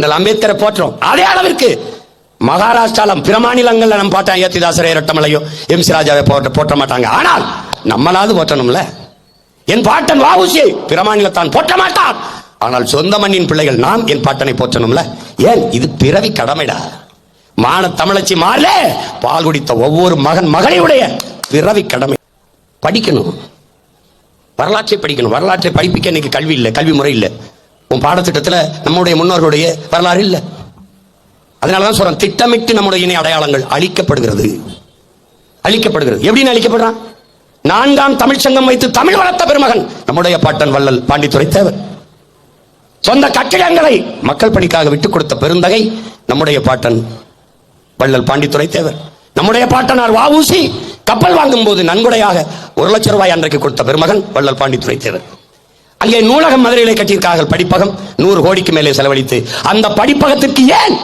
அந்த அம்பேத்கரை போற்றோம். அதே அளவிற்கு மகாராஷ்டிரால பிற மாநிலங்கள்ல நம்ம பாட்டான் ஏத்திதாசரே இரட்டமலையோ எம் சி ராஜாவை போட்ட போற்ற மாட்டாங்க. ஆனால் நம்மளாவது போற்றணும்ல. என் பாட்டன் வாவுசி பிற மாநிலத்தான் போற்ற மாட்டான் ஆனால் சொந்த மண்ணின் பிள்ளைகள் நாம் என் பாட்டனை போற்றணும்ல. ஏன்? இது பிறவி கடமைடா. மான தமிழச்சி மாறல. பால் குடித்த ஒவ்வொரு மகன் மகனையுடைய பிறவி கடமை. படிக்கணும். வரலாற்றை படிக்கணும். வரலாற்றை படிப்பிக்க இன்னைக்கு கல்வி இல்லை கல்வி முறை இல்லை. உன் பாடத்திட்டத்தில் நம்முடைய முன்னோர்களுடைய வரலாறு இல்லை. அதனால தான் சொல்றேன் திட்டமிட்டு நம்முடைய இணை அடையாளங்கள் அழிக்கப்படுகிறது. அழிக்கப்படுகிறது. எப்படின்னு அழிக்கப்படுறான்? நான்காம் தமிழ் சங்கம் வைத்து தமிழ் வளர்த்த பெருமகன் நம்முடைய பாட்டன் வள்ளல் பாண்டித்துரை தேவர். சொந்த கட்டிடங்களை மக்கள் பணிக்காக விட்டுக் கொடுத்த பெருந்தகை நம்முடைய பாட்டன் வள்ளல் பாண்டித்துரை தேவர். நம்முடைய பாட்டனார் வாவூசி கப்பல் வாங்கும் போது நன்கொடையாக ஒரு லட்சம் ரூபாய் அன்றைக்கு கொடுத்த பெருமகன் வள்ளல் பாண்டித்துரை தேவர். அங்கே நூலகம் மதுரையிலே கட்டியிருக்கார்கள் படிப்பகம் நூறு கோடிக்கு மேலே செலவழித்து. அந்த படிப்பகத்திற்கு ஏன்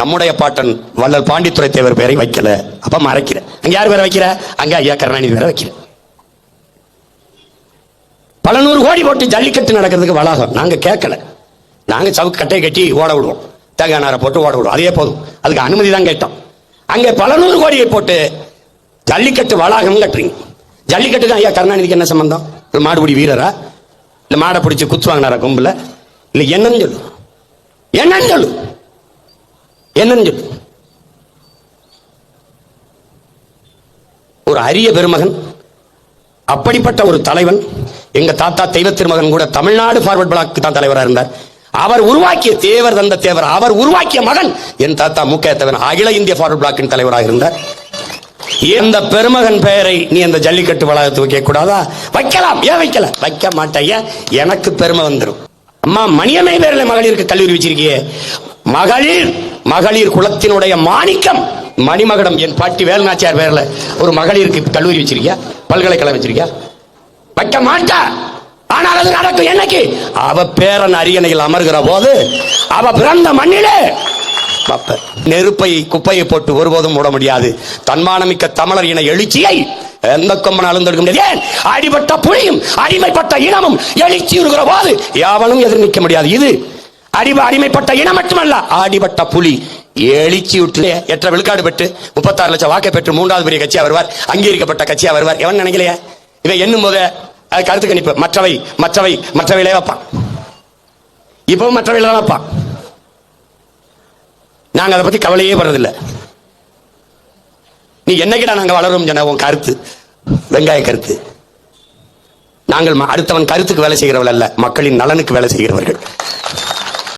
நம்முடைய பாட்டன் வள்ளல் பாண்டித்துரை தேவர் பேரை வைக்கல? அப்ப மறைக்கிற. அங்க யார் பேரை வைக்கிற? அங்க ஐயா கருணாநிதி பேரை வைக்கிற. பல நூறு கோடி போட்டு ஜல்லிக்கட்டு நடக்கிறதுக்கு வளாகம். நாங்க கேட்கல. நாங்க சவுக்கு கட்டை கட்டி ஓட விடுவோம். தேங்காய் நாரை போட்டு ஓட விடுவோம். அதே போதும். அதுக்கு அனுமதி தான் கேட்டோம். அங்கே பல நூறு கோடியை போட்டு ஜல்லிக்கட்டு வளாகம் கட்டுறீங்க. ஜல்லிக்கட்டுக்கு ஐயா கருணாநிதிக்கு என்ன சம்பந்தம்? ஒரு மாடுபிடி வீரரா? இல்ல மாடை பிடிச்சி குத்து வாங்கினாரா கொம்புல? என்னன்னு சொல்லு. என்னன்னு சொல்லு. என்னன்னு சொல்லு. ஒரு அரிய பெருமகன் அப்படிப்பட்ட ஒரு தலைவன் எங்க தாத்தா தெய்வ திருமகன் கூட தமிழ்நாடு ஃபார்வர்ட் பிளாக்கு தான் தலைவராக இருந்தார். அவர் உருவாக்கிய தேவர் தந்த தேவர் அவர் உருவாக்கிய மகன் என் தாத்தா முக்கிய தேவன் அகில இந்திய ஃபார்வர்ட் பிளாக்கின் தலைவராக இருந்தார். இந்த பெருமகன் பெயரை நீ அந்த ஜல்லிக்கட்டு வளாகத்து வைக்க கூடாதா வைக்கலாம். ஏன் வைக்கல? வைக்க மாட்டேன். எனக்கு பெருமை வந்துடும் அம்மா மணியமே பேரில் மகளிருக்கு கல்லூரி வச்சிருக்கியே. மகளிர் மகளிர் குலத்தினுடைய மாணிக்கம். மணிமகடம் என் பாட்டி வேலுநாச்சியார் பேர்ல ஒரு மகளிருக்கு கல்லூரி வச்சிருக்கியா? பல்கலைக்கழகம் வச்சிருக்கியா? வைக்க மாட்டா ஆனால் அது நடக்கும். என்னைக்கு? அவ பேரன் அரியணையில் அமர்கிற போது அவ பிறந்த மண்ணிலே பாப்ப. நெருப்பை குப்பையை போட்டு ஒருபோதும் மூட முடியாது. தன்மானமிக்க தமிழர் இன எழுச்சியை எந்த கொம்பனாலும் தடுக்க முடியாது? ஏன்? அடிபட்ட புலியும் அடிமைப்பட்ட இனமும் எழுச்சி இருக்கிற போது யாவனும் எதிர் நிற்க முடியாது. இது அடிப அடிமைப்பட்ட இனம் மட்டுமல்ல அடிபட்ட புலி. எழுச்சி விட்டு எட்ட விழுக்காடு பெற்று முப்பத்தாறு லட்சம் வாக்கை பெற்று மூன்றாவது பெரிய கட்சியா வருவார் அங்கீகரிக்கப்பட்ட கட்சியா வருவார். எவன் நினைக்கலையா? இவன் என்னும் போது அது கருத்து கணிப்பு. மற்றவை மற்றவை மற்றவையிலே வைப்பான். இப்பவும் மற்றவையில தான் வைப்பான். நாங்க அதை பத்தி கவலையே படுறதில்லை. நீ என்னைக்கிடா நாங்க வளரும் சொன்ன? உன் கருத்து. வெங்காய கருத்து. நாங்கள் அடுத்தவன் கருத்துக்கு வேலை செய்கிறவர்கள் அல்ல மக்களின் நலனுக்கு வேலை செய்கிறவர்கள்.